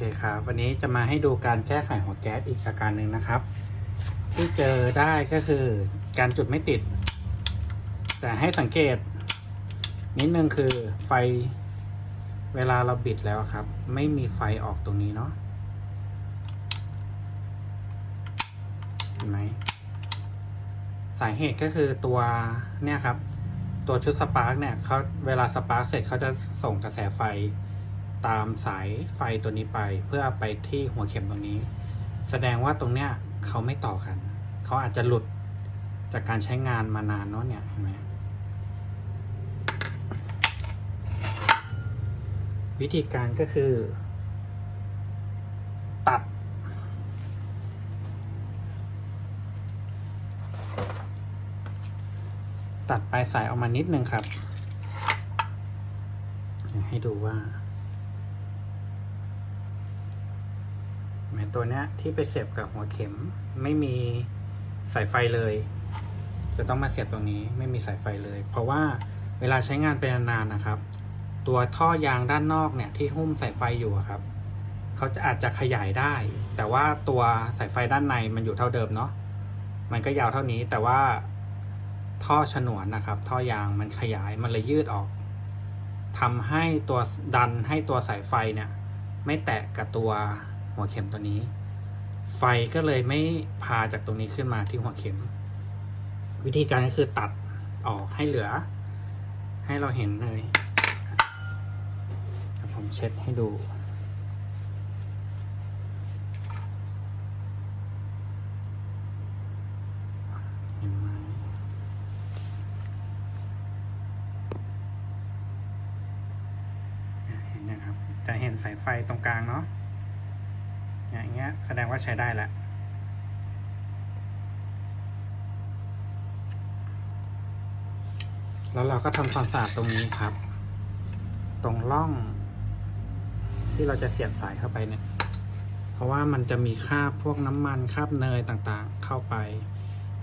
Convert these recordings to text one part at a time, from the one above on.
เคครับวันนี้จะมาให้ดูการแก้ไขหัวแก๊สอีกอาการหนึ่งนะครับ ที่เจอได้ก็คือการจุดไม่ติด แต่ให้สังเกต นิดนึงคือไฟเวลาเราบิดแล้วครับ ไม่มีไฟออกตรงนี้เนาะเห็นไหมสาเหตุก็คือตัวเนี่ยครับ ตัวชุดสปาร์กเนี่ยเขาเวลาสปาร์กเสร็จเขาจะส่งกระแสไฟ ตามสายไฟตัวนี้ไปเพื่อไปที่หัวเข็มตรงนี้ แสดงว่าตรงเนี้ยเขาไม่ต่อกัน เขาอาจจะหลุดจากการใช้งานมานานเนาะเนี่ยเห็นไหมวิธีการก็คือ ตัด ตัดปลายสายออกมานิดนึงครับ ให้ดูว่าแม้ ตัวเนี้ยที่ไปเสียบกับหัวเข็ม ไม่มีสายไฟเลย จะต้องมาเสียบตรงนี้ไม่มีสายไฟเลย เพราะว่าเวลาใช้งานเป็นนานๆนะครับ ตัวท่อยางด้านนอกเนี่ยที่หุ้มสายไฟอยู่ครับเขาจะอาจจะขยายได้ แต่ว่าตัวสายไฟด้านในมันอยู่เท่าเดิมเนาะมันก็ยาวเท่านี้แต่ว่าท่อฉนวนนะครับ ท่อยางมันขยายมันเลยยืดออกทำให้ตัวดันให้ตัวสายไฟเนี่ย ไม่แตะกับตัว หัวเข็มตัวนี้ ไฟก็เลยไม่พาจากตรงนี้ขึ้นมาที่หัวเข็ม วิธีการก็คือตัดออกให้เหลือ ให้เราเห็นเลยผมเช็ดให้ดูเห็นไหมเห็นนะครับจะเห็นสายไฟตรงกลางเนาะ อย่างเงี้ยแสดงว่าใช้ได้แล้วแล้วเราก็ทำความสะอาดตรงนี้ครับ ตรงร่อง ที่เราจะเสียบสายเข้าไปเนี่ย เพราะว่ามันจะมีคราบพวกน้ำมันคราบเนยต่างๆ เข้าไป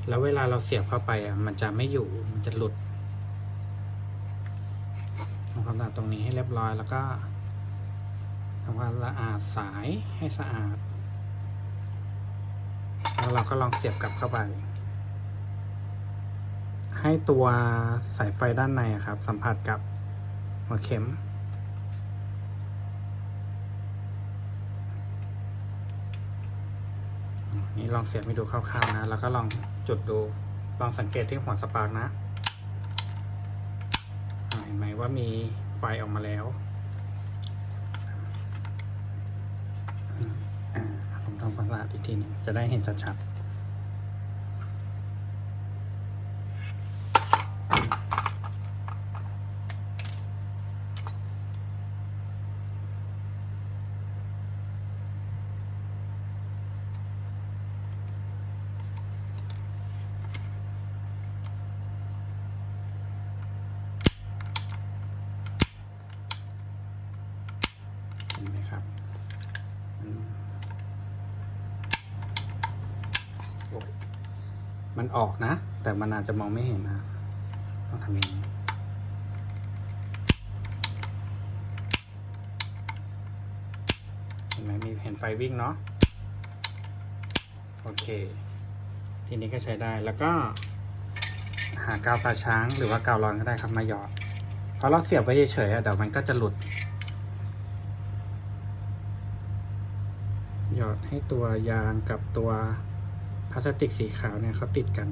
แล้วเวลาเราเสียบเข้าไปอะมันจะไม่อยู่มันจะหลุดทำความสะอาดตรงนี้ให้เรียบร้อยแล้วก็ทำความสะอาดสายให้สะอาด แล้วเราก็ลองเสียบกลับเข้าไป ให้ตัวสายไฟด้านในครับ สัมผัสกับหัวเข็ม นี่ลองเสียบให้ดูคร่าวๆนะ แล้วก็ลองจุดดู ลองสังเกตที่หัวสปาร์กนะ เห็นไหมว่ามีไฟออกมาแล้วอ่าผมทำความสะอา ดอีกทีนึงจะได้เห็นชัดๆเห็นไหมครับอืมโอ้ยมัน ออกนะ แต่มันอาจจะมองไม่เห็นนะต้องทำอย่างนี้เห็นไหมมีเห็นไฟวิ่งเนาะโอเค ทีนี้ก็ใช้ได้แล้วก็หากาวตาช้างหรือว่ากาวร้อนก็ได้ครับมาหยอดเพราะเราเสียบไว้เฉยๆอะเดี๋ยวมันก็จะหลุด หยอดให้ตัวยางกับตัว ลาสติกสีขาวเนี่ยเขาติดกัน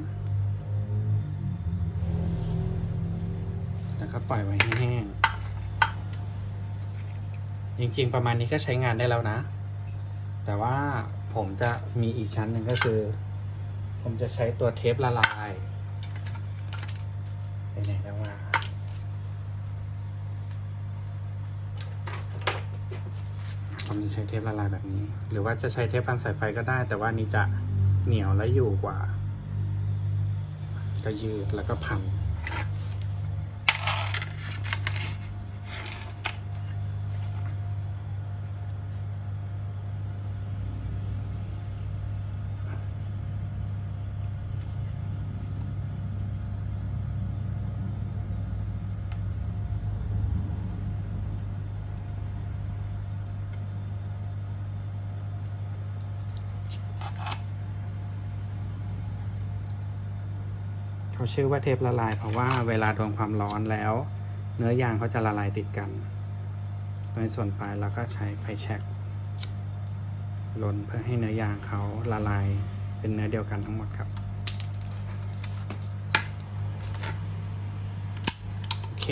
แล้วก็ปล่อยไว้ให้แห้งจริงๆประมาณนี้ก็ใช้งานได้แล้วนะ แต่ว่าผมจะมีอีกชั้นหนึ่งก็คือ ผมจะใช้ตัวเทปละลายไปไหนแล้วว่าผมจะใช้เทปละลายแบบนี้ หรือว่าจะใช้เทปพันสายไฟก็ได้ แต่ว่านี้จะ เหนียวและอยู่กว่า ก็ยืดแล้วก็พัน เขาชื่อว่าเทปละลาย เพราะว่าเวลาโดนความร้อนแล้ว เนื้อยางเขาจะละลายติดกันโดยส่วนปลายเราก็ใช้ไฟแช็กลนเพื่อให้เนื้อยางเขาละลายเป็นเนื้อเดียวกันทั้งหมดครับโอเค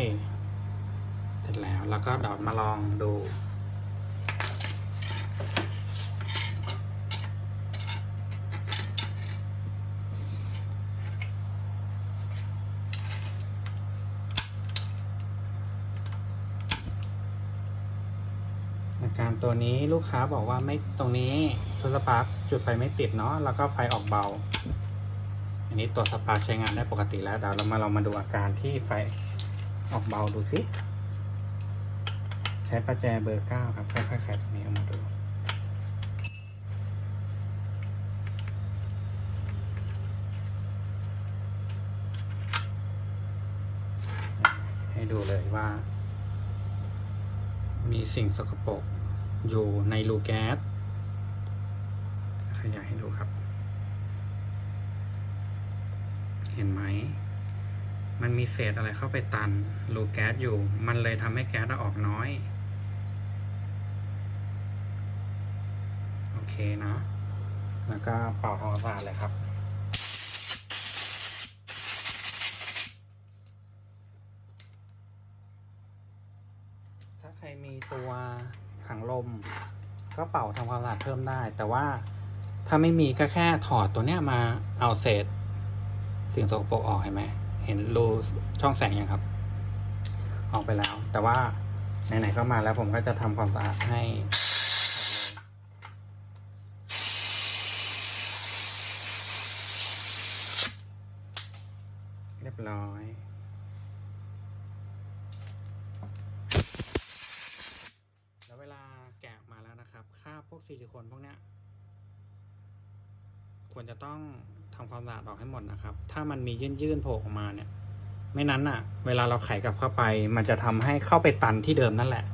เสร็จแล้วแล้วก็ดอดมาลองดู อาการ ตัวนี้ลูกค้าบอกว่าไม่ตรงนี้ตัวสปาร์กจุดไฟไม่ติดเนาะแล้วก็ไฟออกเบา อันนี้ตัวสปาร์กใช้งานได้ปกติแล้วเดี๋ยวเรามาเรามาดูอาการที่ไฟออกเบาดูสิใช้ประแจเบอร์เก้าครับค่อยๆไขตรงนี้ออกมาดูให้ดูเลยว่า มีสิ่งสกปรก อยู่ในรูแก๊สขยายให้ดูครับ เห็นไหม มันมีเศษอะไรเข้าไปตันรูแก๊สอยู่ มันเลยทำให้แก๊สออกน้อย โอเคนะ แล้วก็เป่าทำความสะอาดเลยครับถ้าใครมีตัว ขังลม ก็เป่าทำความสะอาดเพิ่มได้ แต่ว่าถ้าไม่มีก็แค่ถอดตัวเนี้ยมาเอาเศษสิ่งสกปรกออกเห็นไหมเห็นรูช่องแสงยังครับ ออกไปแล้ว แต่ว่าไหนๆก็มาแล้วผมก็จะทำความสะอาดให้เรียบร้อย ซิลิโคนพวกเนี้ยควรจะต้องทำความสะอาดออกให้หมดนะครับ ถ้ามันมียื่นๆโผล่ออกมาเนี่ย ไม่นั้นอะเวลาเราไขกลับเข้าไป มันจะทำให้เข้าไปตันที่เดิมนั่นแหละ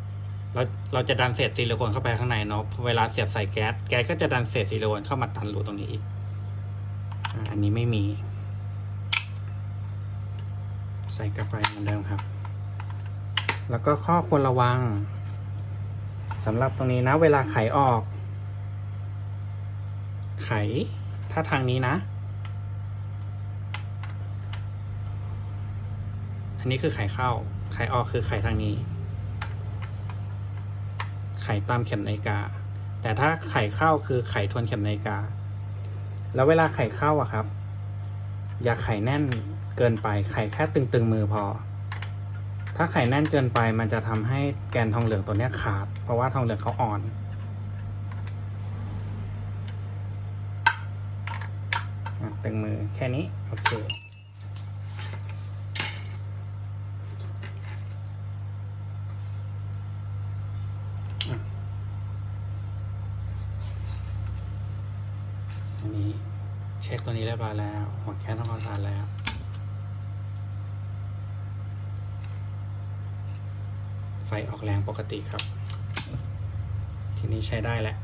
เราเราจะดันเศษซิลิโคนเข้าไปข้างในเนาะ เวลาเสียบใส่แก๊ส แก๊สก็จะดันเศษซิลิโคนเข้ามาตันรูตรงนี้อีก อันนี้ไม่มี ใส่กลับไปเหมือนเดิมครับ แล้วก็ข้อควรระวังสำหรับตรงนี้นะ เวลาไขออก ไข ถ้าทางนี้นะ อันนี้คือไขเข้า ไขออกคือไขทางนี้ ไขตามเข็มนาฬิกา แต่ถ้าไขเข้าคือไขทวนเข็มนาฬิกา แล้วเวลาไขเข้าอะครับ อย่าไขแน่นเกินไปไขแค่ตึงๆมือพอ ถ้าไขแน่นเกินไปมันจะทำให้แกนทองเหลืองตัวนี้ขาด เพราะว่าทองเหลืองเขาอ่อน อะตึ งมือแค่นี้ โอเค อันนี้เช็คตัวนี้เรียบร้อยแล้ว หัวแค่ต้องความสะอาดแล้วไฟออกแรงปกติครับ ทีนี้ใช้ได้แล้ว